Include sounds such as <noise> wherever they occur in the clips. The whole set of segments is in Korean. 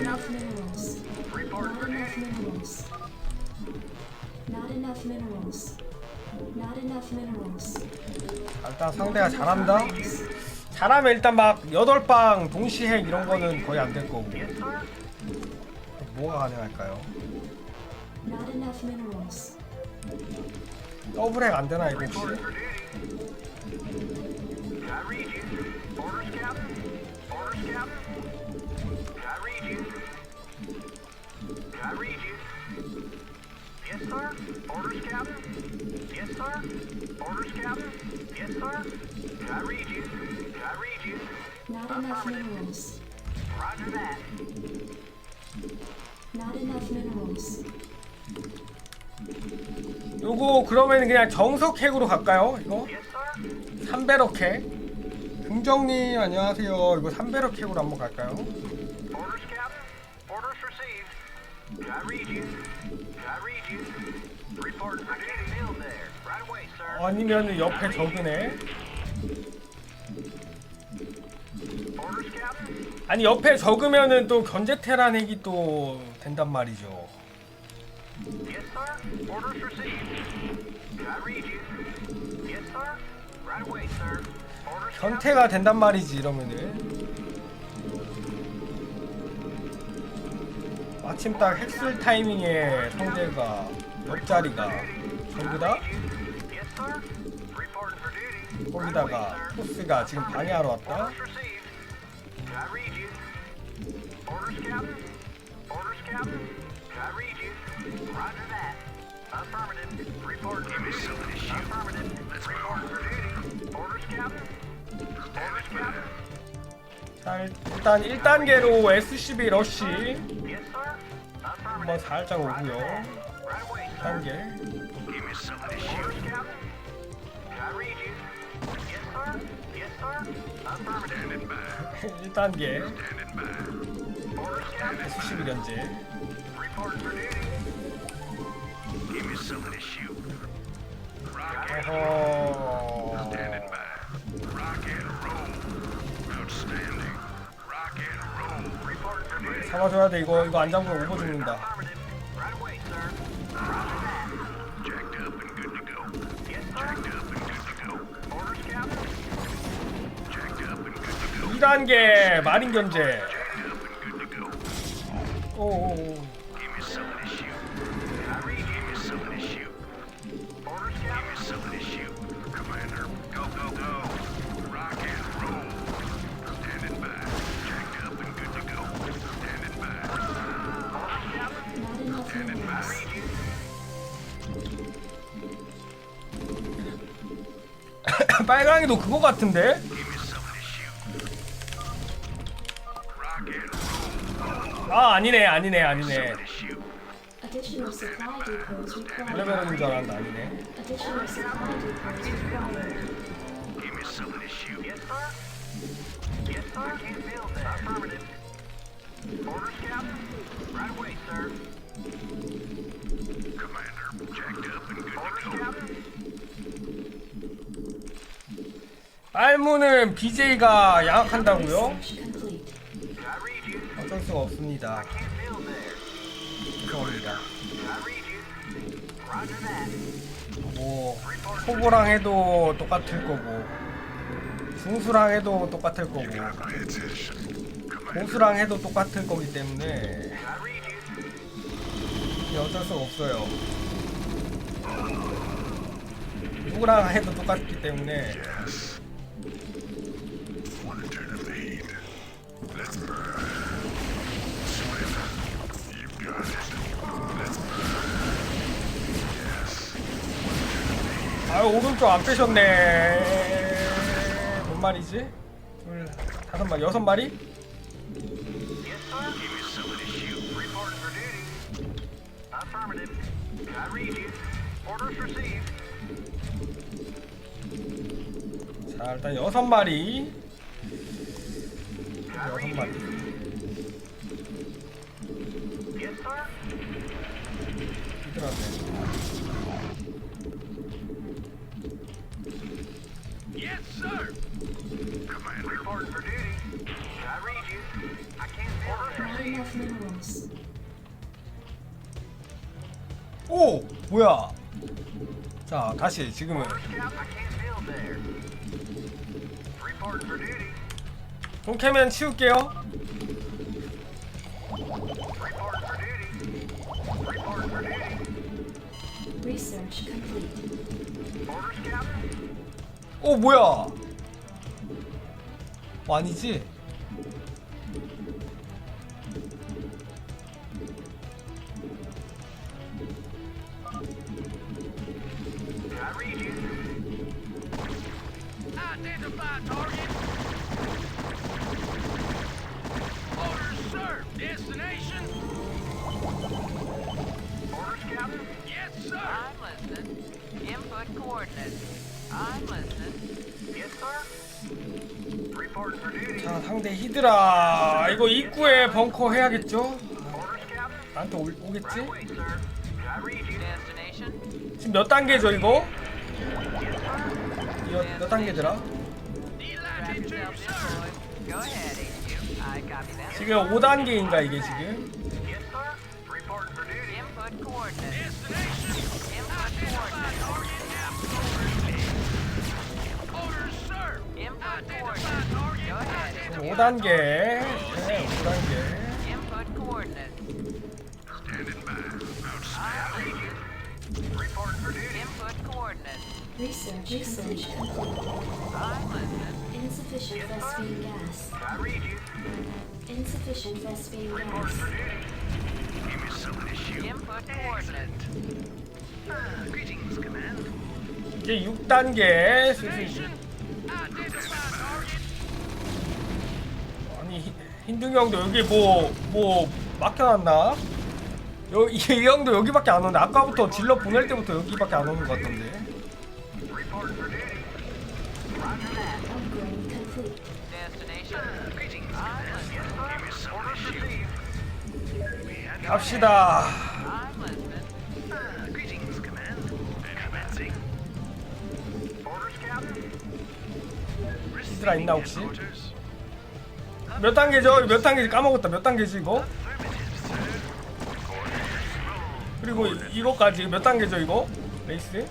enough minerals. Not enough minerals. Not enough minerals. Not enough minerals. 아, 일단 상대가 잘한다. 잘하면 일단 막 여덟 방 동시 핵 이런 거는 거의 안 될 거고. 뭐가 가능할까요? Not enough minerals. 더블 핵 안 되나 이거 혹시? Not enough minerals. Roger that. Not enough minerals. 요거 그러면 그냥 정석 핵으로 갈까요? 이거. 3배럭 핵. 긍정님 안녕하세요. 이거 3배럭 핵으로 한번 갈까요? 아니면 옆에 적으네. 아니 옆에 적으면은 또 견제 테란 핵이 또 된단 말이죠. Yes, sir. Orders received. I read you. Yes, sir. Right away, sir. Orders, Captain. 견태가 된단 말이지 이러면은. 마침 딱 핵술 타이밍에 상대가 옆자리가 for duty. 거기다가 포스가 지금 방해하러 왔다. Orders received. I read you. Orders, Captain. Orders, Captain. I read you. Roger that. Affirmative. Reporting for duty. Affirmative. Reporting for duty. Orders, Captain. Orders, Captain. 자 일단 1단계로 SCB 러쉬 Yes, sir. 한번 Affirmative. 살짝 오고요. Right away, sir. 1단계 Give me something to shoot. Orders, Captain. I read you. Yes, sir. Yes, sir. Affirmative. Standing by. 1단계 Standing by. Orders, Captain. SCB 견제. 어허. 잡아줘야 돼 이거 이거 안 잡으면 오버 죽는다 2단계 마린 견제 오오오 <laughs> 빨강이도 그거 같은데? 아 아니네 아니네 아니네 Something to shoot. Additional supply depots required. 레벨인 줄 알았는데 아니네 Additional supply depots required. Give me something to shoot. Yes, sir. Yes, sir. I can't build that. Affirmative. Orders, Captain. Right away, sir. Commander, jacked up and good Orders, to go. Captain. 빨무는 BJ가 양악한다고요? 수가 없습니다. 죄송합니다. 뭐 초보랑 해도 똑같을 거고 중수랑 해도 똑같을 거고 고수랑 해도 똑같을 거기 때문에 어쩔 수가 없어요 누구랑 해도 똑같기 때문에 아유 오른쪽 안 빼셨네 몇 마리지? 둘 다섯 마리 여섯 마리? 자 일단 여섯 마리 여섯 마리. 히드라네. 뭐야? 자 다시 지금은 Orders, Captain. I can't build there. Reporting for duty. 돈 캐면 치울게요. 오 뭐야? 어, 아니지? 자 상대 히드라. 이거 입구에 벙커 해야겠죠? Captain. 나한테 올, 오겠지? 지금 몇 단계죠 이거? 이거 몇 단계더라? 지금 5단계인가 이게 지금? 지금 5단계 네 5단계 Input coordinates. Research, complete. I'm listening. Insufficient Vespine gas. I read you. Insufficient Vespine Reporting gas. for duty. Give me some shoot. Input coordinates. Greetings, command. 이제 6단계 슬슬. Identify target. 아니 히- 흰둥이 형도 여기 뭐 뭐 막혀놨나? 여, 이, 이 형도 여기밖에 안 오네 아까부터 질러 보낼 때부터 여기밖에 안 오는 것 같던데. 갑시다. 히드라 있나 혹시? 몇 단계죠? 몇 단계지 까먹었다 몇 단계지 이거? 그리고 이- 이거까지 몇 단계죠 이거? 레이스?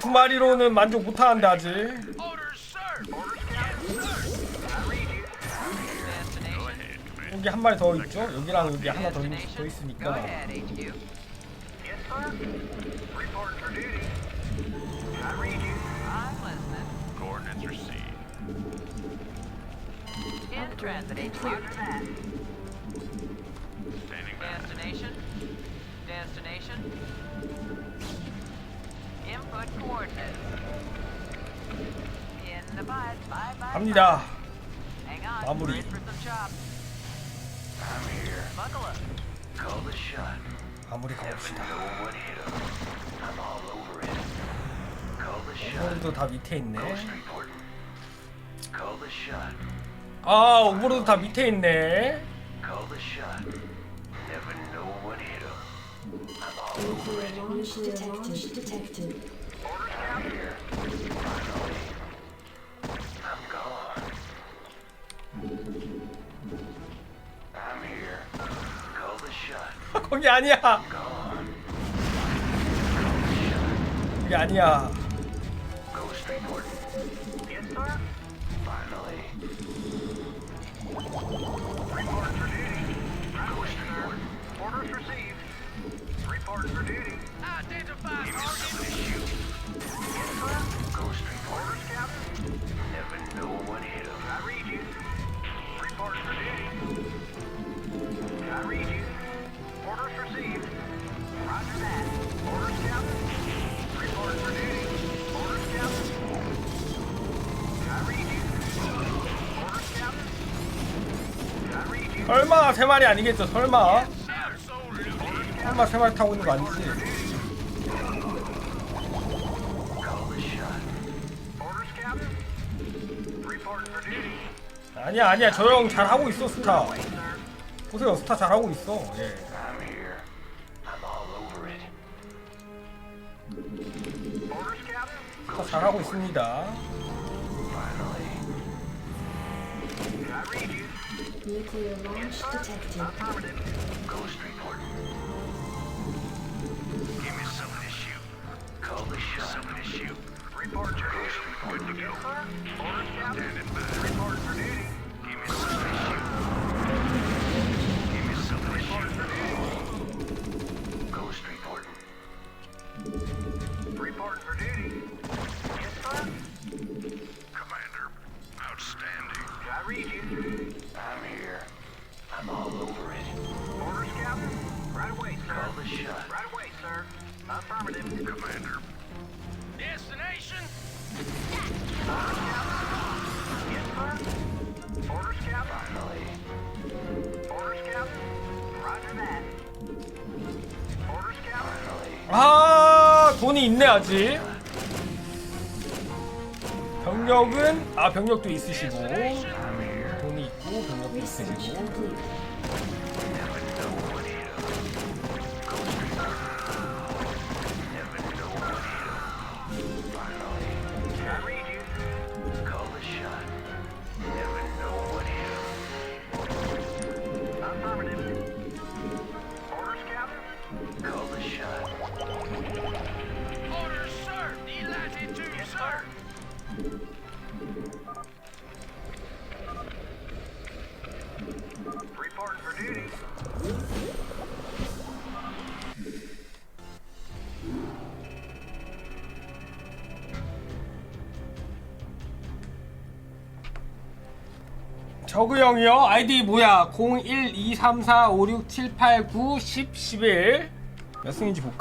두 마리로는 만족 못하는데 아직. 여기 한 마리 더 있죠? 여기랑 여기 하나 더, 있- 더 있으니까. 갑니다. 마무리. 마무리 가봅시다. 오버로드 다 밑에 있네. 아 오버로드 다 밑에 있네 Nuclear launch detected. 거기 아니야 Gone. 거기 아니야 Ghost reporting. Yes, sir. Finally. Reporting for duty. Right away, sir. Orders received. Reporting for duty. Identify Yes, target. 설마 세 마리 아니겠죠? 설마? 설마 세 마리 타고 있는 거 아니지? 아니야 아니야 저 형 잘 하고 있어 스타. 보세요 스타 잘 하고 있어. 예. 스타 잘 하고 있습니다. Nuclear launch detected. Ghost reporting. Give me some of shoot. Call the shot. Some of shoot. Reporting for duty. Good to go. Orders, Captain? Reporting for duty. 아 돈이 있네 아직. 병력은 아 병력도 있으시고. 돈이 있고 병력도 있으시고. 저그 형이요? 아이디 뭐야? 01234567891011몇 승인지 볼까?